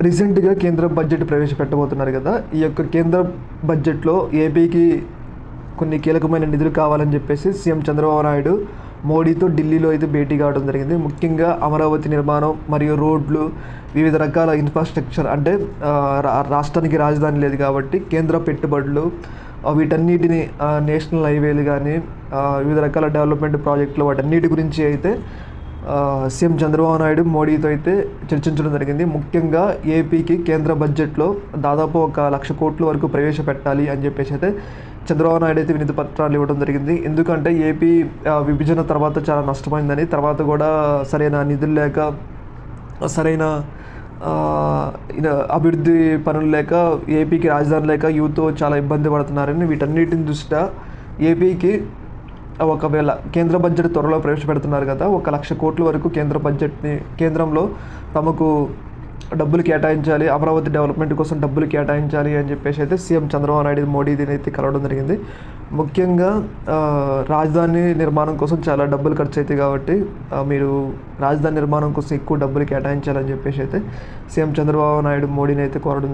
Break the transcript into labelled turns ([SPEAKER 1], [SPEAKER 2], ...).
[SPEAKER 1] రీసెంట్గా కేంద్ర బడ్జెట్ ప్రవేశపెట్టబోతున్నారు కదా. ఈ యొక్క కేంద్ర బడ్జెట్లో ఏపీకి కొన్ని కీలకమైన నిధులు కావాలని చెప్పేసి సీఎం చంద్రబాబు నాయుడు మోడీతో ఢిల్లీలో అయితే భేటీ కావడం జరిగింది. ముఖ్యంగా అమరావతి నిర్మాణం మరియు రోడ్లు వివిధ రకాల ఇన్ఫ్రాస్ట్రక్చర్ అంటే రా- రాష్ట్రానికి రాజధాని లేదు కాబట్టి కేంద్ర పెట్టుబడులు వీటన్నిటిని నేషనల్ హైవేలు కానీ వివిధ రకాల డెవలప్మెంట్ ప్రాజెక్టులు వాటన్నిటి గురించి అయితే సీఎం చంద్రబాబు నాయుడు మోడీతో అయితే చర్చించడం జరిగింది. ముఖ్యంగా ఏపీకి కేంద్ర బడ్జెట్లో దాదాపు ఒక లక్ష కోట్ల వరకు ప్రవేశపెట్టాలి అని చెప్పేసి అయితే చంద్రబాబు నాయుడు అయితే వినతి పత్రాలు ఇవ్వడం జరిగింది. ఎందుకంటే ఏపీ విభజన తర్వాత చాలా నష్టమైందని తర్వాత కూడా సరైన నిధులు లేక సరైన అభివృద్ధి పనులు లేక ఏపీకి రాజధాని లేక యూత్ చాలా ఇబ్బంది పడుతున్నారని వీటన్నిటిని దృష్ట్యా ఏపీకి ఒకవేళ కేంద్ర బడ్జెట్ త్వరలో ప్రవేశపెడుతున్నారు కదా ఒక లక్ష కోట్ల వరకు కేంద్ర బడ్జెట్ని కేంద్రంలో తమకు డబ్బులు కేటాయించాలి అమరావతి డెవలప్మెంట్ కోసం డబ్బులు కేటాయించాలి అని చెప్పేసి అయితే సీఎం చంద్రబాబు నాయుడు మోడీని అయితే కలవడం జరిగింది. ముఖ్యంగా రాజధాని నిర్మాణం కోసం చాలా డబ్బులు ఖర్చు అవుతాయి కాబట్టి మీరు రాజధాని నిర్మాణం కోసం ఎక్కువ డబ్బులు కేటాయించాలని చెప్పేసి అయితే సీఎం చంద్రబాబు నాయుడు మోడీని అయితే కోరడం